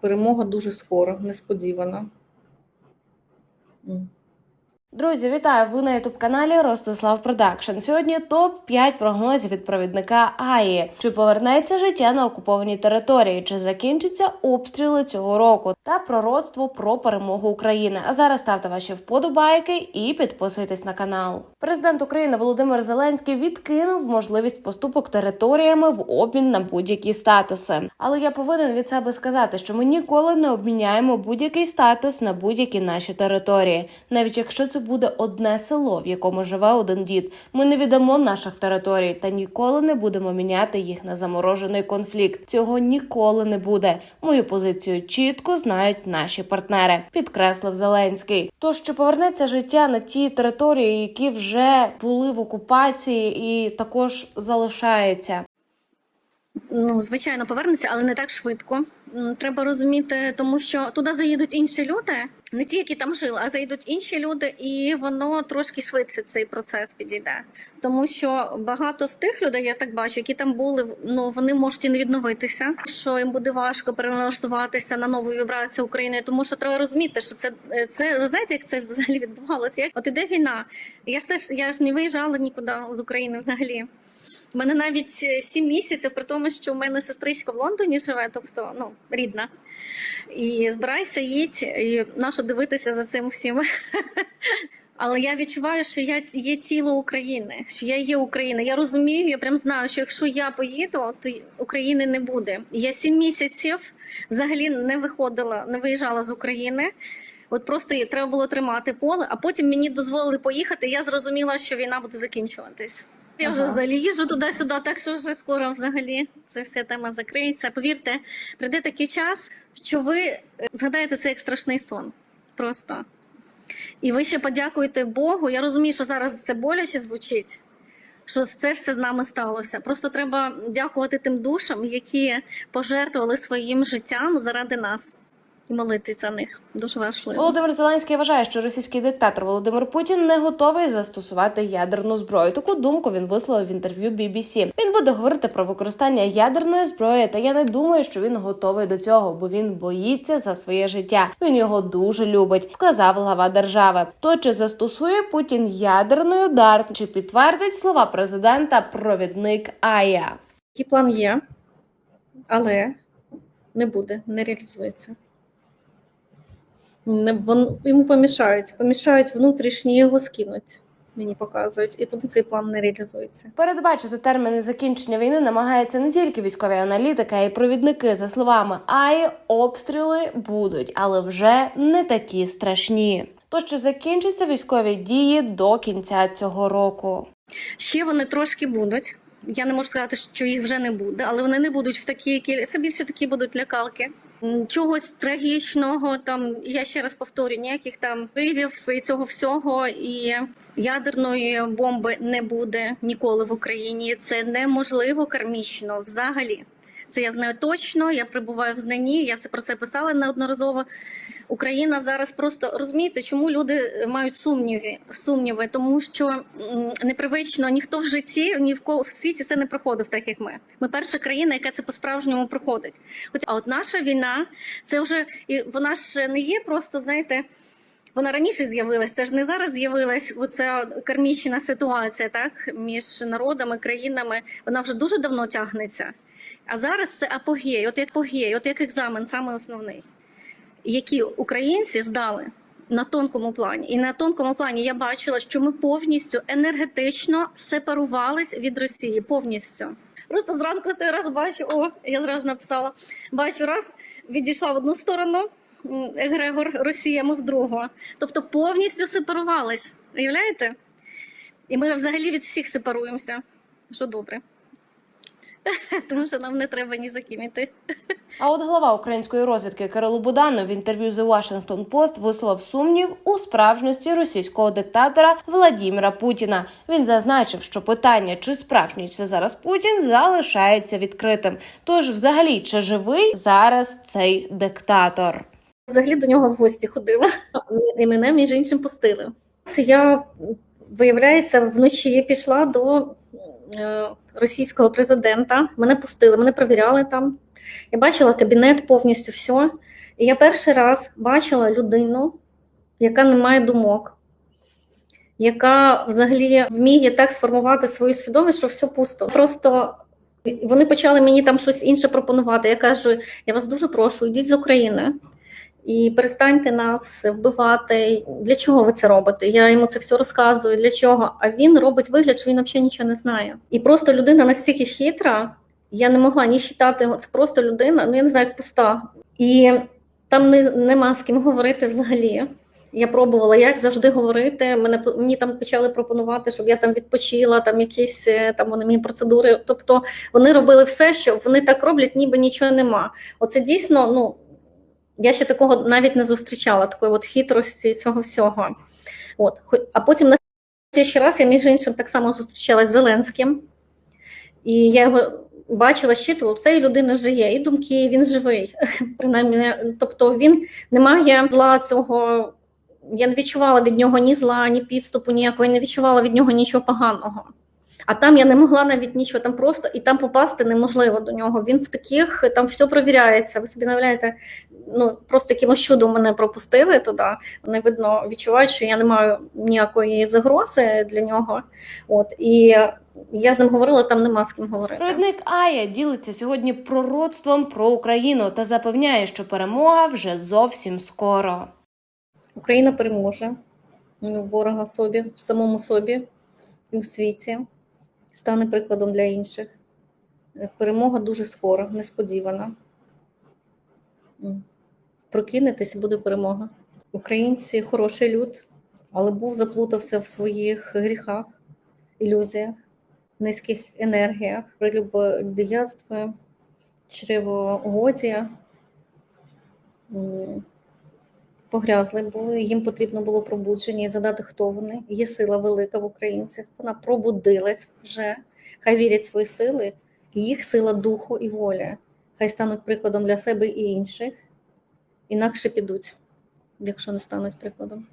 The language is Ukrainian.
Перемога дуже скоро, несподівано. Друзі, вітаю! Ви на ютуб каналі Ростислав Продакшн. Сьогодні топ 5 прогнозів від провідника АІ. Чи повернеться життя на окупованій території? Чи закінчаться обстріли цього року? Та пророцтво про перемогу України. А зараз ставте ваші вподобайки і підписуйтесь на канал. Президент України Володимир Зеленський відкинув можливість поступок територіями в обмін на будь-які статуси. Але я повинен від себе сказати, що ми ніколи не обміняємо будь-який статус на будь-які наші території, навіть якщо це буде одне село, в якому живе один дід. Ми не віддамо наших територій та ніколи не будемо міняти їх на заморожений конфлікт. Цього ніколи не буде. Мою позицію чітко знають наші партнери, підкреслив Зеленський. Тож чи повернеться життя на ті території, які вже були в окупації, і також залишається. Ну, звичайно, повернеться, але не так швидко. Треба розуміти, тому що туди заїдуть інші люди, не ті, які там жили, а заїдуть інші люди, і воно трошки швидше цей процес підійде. Тому що багато з тих людей, я так бачу, які там були, ну вони можуть і не відновитися. Що їм буде важко переналаштуватися на нову вібрацію України, тому що треба розуміти, що це це ви знаєте, як це взагалі відбувалося? Як от іде війна? Я ж теж я ж не виїжджала нікуди з України взагалі. У мене навіть е, сім місяців, при тому, що у мене сестричка в Лондоні живе, тобто ну рідна. І збирайся, їдь, і нащо дивитися за цим всім. Але я відчуваю, що я є тіло України, що я є Україна. Я розумію, я прям знаю, що якщо я поїду, то України не буде. Я сім місяців взагалі не виходила, не виїжджала з України. От просто треба було тримати поле, а потім мені дозволили поїхати. Я зрозуміла, що війна буде закінчуватись. Я вже Ага. взагалі їжджу туди-сюди, так що вже скоро взагалі ця вся тема закриється. Повірте, прийде такий час, що ви е, згадаєте це як страшний сон. Просто. І ви ще подякуєте Богу. Я розумію, що зараз це боляче звучить, що це все з нами сталося. Просто треба дякувати тим душам, які пожертвували своїм життям заради нас і молитись за них. Дуже важливо. Володимир Зеленський вважає, що російський диктатор Володимир Путін не готовий застосувати ядерну зброю. Таку думку він висловив в інтерв'ю BBC. Він буде говорити про використання ядерної зброї, та я не думаю, що він готовий до цього, бо він боїться за своє життя. Він його дуже любить, сказав глава держави. То чи застосує Путін ядерний удар, чи підтвердить слова президента провідник Ая? Такий план є, але не буде, не реалізується. Не, вон, йому помішають, помішають внутрішні його скинуть, мені показують, і тому цей план не реалізується. Передбачити терміни закінчення війни намагаються не тільки військові аналітики, а й провідники. За словами АІ, обстріли будуть, але вже не такі страшні. То чи закінчаться військові дії до кінця цього року? Ще вони трошки будуть. Я не можу сказати, що їх вже не буде, але вони не будуть в такі. Це більше такі будуть лякалки. Чогось трагічного, там я ще раз повторю, ніяких там привів і цього всього, і ядерної бомби не буде ніколи в Україні. Це неможливо кармічно взагалі. Це я знаю точно. Я прибуваю в знанні. Я це про це писала неодноразово. Україна зараз просто розумієте, чому люди мають сумніви, сумніви, тому що непривично ніхто в житті, ні в кого в світі це не проходив, так як ми. Ми перша країна, яка це по-справжньому проходить. Хоч а от наша війна, це вже і вона ж не є просто, знаєте. Вона раніше з'явилась, це ж не зараз з'явилась оця кармічна ситуація, так між народами, країнами. Вона вже дуже давно тягнеться. А зараз це апогей, от як апогей, от як екзамен, саме основний які українці здали на тонкому плані. І на тонкому плані я бачила, що ми повністю енергетично сепарувались від Росії. Повністю. Просто зранку стою раз бачу, о, я зразу написала. Бачу, раз відійшла в одну сторону. м, Егрегор Росія, ми в другу. Тобто повністю сепарувались. Уявляєте? І ми взагалі від всіх сепаруємося. Що добре. Тому що нам не треба ні за ким іти. А от голова української розвідки Кирило Буданов в інтерв'ю The Washington Post висловив сумнів у справжності російського диктатора Владіміра Путіна. Він зазначив, що питання, чи справжній це зараз Путін, залишається відкритим. Тож, взагалі, чи живий зараз цей диктатор? Взагалі до нього в гості ходила, і мене між іншим пустили. Я, виявляється, вночі пішла до російського президента. Мене пустили, мене перевіряли там. Я бачила кабінет повністю все. І я перший раз бачила людину, яка не має думок, яка взагалі вміє так сформувати свою свідомість, що все пусто. Просто вони почали мені там щось інше пропонувати. Я кажу: я вас дуже прошу, йдіть з України. І перестаньте нас вбивати. Для чого ви це робите? Я йому це все розказую. Для чого? А він робить вигляд, що він взагалі нічого не знає. І просто людина настільки хитра, я не могла ні вважати його. Це просто людина, ну я не знаю, як пуста. І там не, нема з ким говорити взагалі. Я пробувала, як завжди говорити. Мене мені там почали пропонувати, щоб я там відпочила, там якісь е, там вони мені процедури. Тобто вони робили все, що вони так роблять, ніби нічого нема. Оце дійсно, ну я ще такого навіть не зустрічала, такої от хитрості цього всього. От. А потім на ще раз я, між іншим, так само зустрічалась з Зеленським, і я його бачила, щитувала, у цієї людини вже і думки, він живий. Принаймні, тобто він не має зла цього. Я не відчувала від нього ні зла, ні підступу ніякого, я не відчувала від нього нічого поганого. А там я не могла навіть нічого там просто і там попасти неможливо до нього. Він в таких там все провіряється. Ви собі уявляєте, ну просто якимось чудом мене пропустили туди. Вони видно відчувають, що я не маю ніякої загрози для нього. От і я з ним говорила, там нема з ким говорити. Провідник Ая ділиться сьогодні пророцтвом про Україну та запевняє, що перемога вже зовсім скоро. Україна переможе ворога собі, в самому собі і у світі, стане прикладом для інших. Е, Перемога дуже скоро, несподівана. Прокинетесь, буде перемога. Українці хороший люд, але був заплутався в своїх гріхах, ілюзіях, низьких енергіях, прелюбодіянстві, чревоугодія. Погрязли були, їм потрібно було пробудження і задати, хто вони. Є сила велика в українцях. Вона пробудилась вже. Хай вірять в свої сили, їх сила духу і воля. Хай стануть прикладом для себе і інших, інакше підуть, якщо не стануть прикладом.